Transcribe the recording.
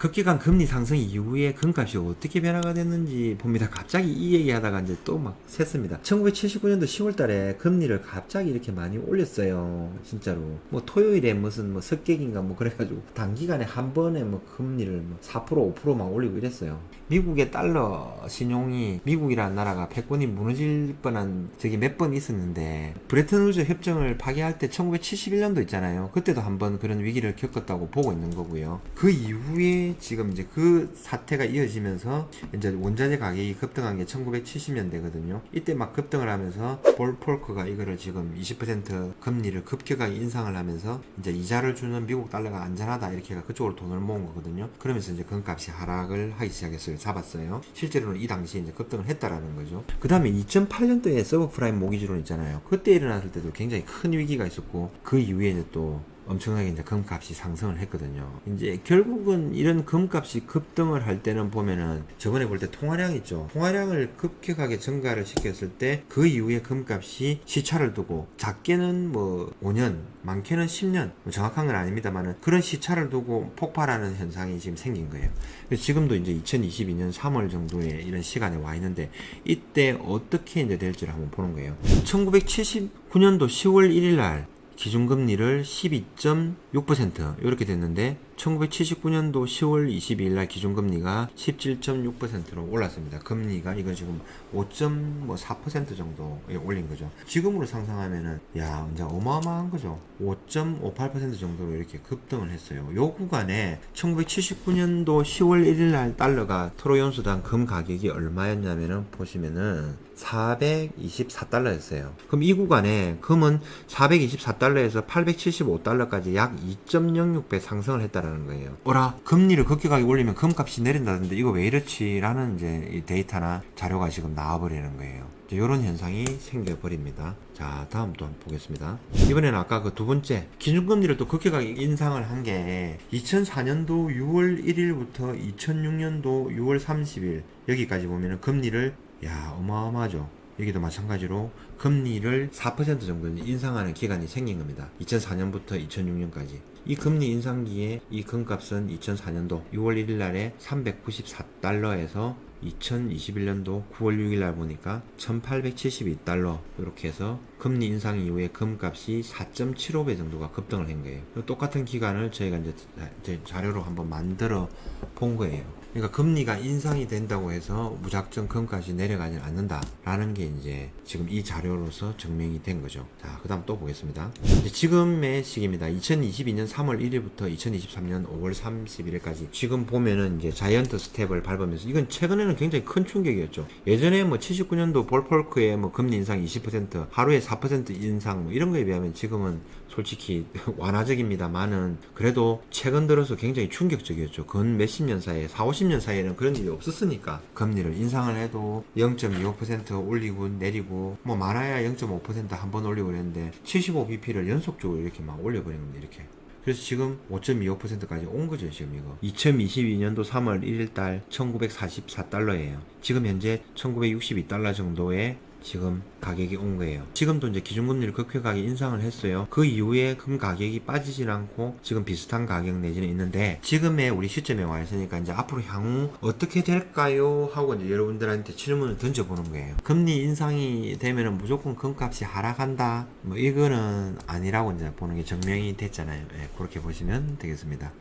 급격한 금리 상승 이후에 금값이 어떻게 변화가 됐는지 봅니다. 갑자기 이 얘기하다가 이제 또 막 샜습니다. 1979년도 10월달에 금리를 갑자기 이렇게 많이 올렸어요. 진짜로 뭐 토요일에 무슨 뭐 석객인가 뭐 그래가지고 단기간에 한 번에 뭐 금리를 뭐 4% 5%막 올리고 이랬어요. 미국의 달러 신용이 미국이라는 나라가 패권이 무너질 뻔한 적이 몇 번 있었는데 브레튼 우즈 협정을 파기할 때 1971년도 있잖아요. 그때도 한번 그런 위기를 겪었다고 보고 있는 거고요. 그 이후에 지금 이제 그 사태가 이어지면서 이제 원자재 가격이 급등한 게 1970년대거든요. 이때 막 급등을 하면서 볼 폴크가 이거를 지금 20% 금리를 급격하게 인상을 하면서 이제 이자를 주는 미국 달러가 안전하다 이렇게 해가 그쪽으로 돈을 모은 거거든요. 그러면서 이제 금값이 하락을 하기 시작했어요. 잡았어요. 실제로는 이 당시에 이제 급등을 했다라는 거죠. 그 다음에 2008년도에 서브프라임 모기지론 있잖아요. 그때 일어났을 때도 굉장히 큰 위기가 있었고 그 이후에 이제 또 엄청나게 이제 금값이 상승을 했거든요. 이제 결국은 이런 금값이 급등을 할 때는 보면은 저번에 볼 때 통화량 있죠. 통화량을 급격하게 증가를 시켰을 때 그 이후에 금값이 시차를 두고 작게는 뭐 5년, 많게는 10년, 뭐 정확한 건 아닙니다만은 그런 시차를 두고 폭발하는 현상이 지금 생긴 거예요. 지금도 이제 2022년 3월 정도의 이런 시간에 와 있는데 이때 어떻게 이제 될지를 한번 보는 거예요. 1979년도 10월 1일 날 기준금리를 12.6% 이렇게 됐는데 1979년도 10월 22일 날 기준금리가 17.6%로 올랐습니다. 금리가 이거 지금 5.4% 정도에 올린 거죠. 지금으로 상상하면은 야, 이제 어마어마한 거죠. 5.58% 정도로 이렇게 급등을 했어요. 요 구간에 1979년도 10월 1일 날 달러가 트로 연수당 금 가격이 얼마였냐면은 보시면은 424달러였어요. 그럼 이 구간에 금은 424달러에서 875달러까지 약 2.06배 상승을 했다라는 거예요. 어라, 금리를 급격하게 올리면 금값이 내린다던데 이거 왜 이렇지라는 이제 이 데이터나 자료가 지금 나와버리는 거예요. 이런 현상이 생겨버립니다. 자, 다음 또 한번 보겠습니다. 이번에는 아까 그 두 번째, 기준금리를 또 급격하게 인상을 한 게 2004년도 6월 1일부터 2006년도 6월 30일 여기까지 보면은 금리를 야, 어마어마하죠. 여기도 마찬가지로 금리를 4% 정도 인상하는 기간이 생긴 겁니다. 2004년부터 2006년까지. 이 금리 인상기에 이 금값은 2004년도 6월 1일 날에 394달러에서 2021년도 9월 6일 날 보니까 1872달러 이렇게 해서 금리 인상 이후에 금값이 4.75배 정도가 급등을 한 거예요. 똑같은 기간을 저희가 이제 자- 자료로 한번 만들어 본 거예요. 그러니까 금리가 인상이 된다고 해서 무작정 금값이 내려가지 않는다라는 게 이제 지금 이 자료로서 증명이 된 거죠. 자, 그 다음 또 보겠습니다. 지금의 시기입니다. 2022년 3월 1일부터 2023년 5월 31일까지 지금 보면은 이제 자이언트 스텝을 밟으면서 이건 최근에는 굉장히 큰 충격이었죠. 예전에 뭐 79년도 볼폴크의 뭐 금리 인상 20% 하루에 4% 인상 뭐 이런 거에 비하면 지금은 솔직히 완화적입니다만은 그래도 최근 들어서 굉장히 충격적이었죠. 근 몇십 년 사이에 4, 50년 사이에는 그런 일이 없었으니까 금리를 인상을 해도 0.25% 올리고 내리고 뭐 많아야 0.5%한 번 올리고 그랬는데 75bp를 연속적으로 이렇게 막 올려버린 겁니다. 이렇게. 그래서 지금 5.25%까지 온 거죠, 지금 이거. 2022년도 3월 1일 달 1944달러예요. 지금 현재 1962달러 정도의 지금 가격이 온 거예요. 지금도 이제 기준금리를 급격하게 인상을 했어요. 그 이후에 금 가격이 빠지질 않고 지금 비슷한 가격 내지는 있는데 지금의 우리 시점에 와 있으니까 이제 앞으로 향후 어떻게 될까요? 하고 이제 여러분들한테 질문을 던져보는 거예요. 금리 인상이 되면은 무조건 금값이 하락한다. 뭐 이거는 아니라고 이제 보는 게 증명이 됐잖아요. 예, 그렇게 보시면 되겠습니다.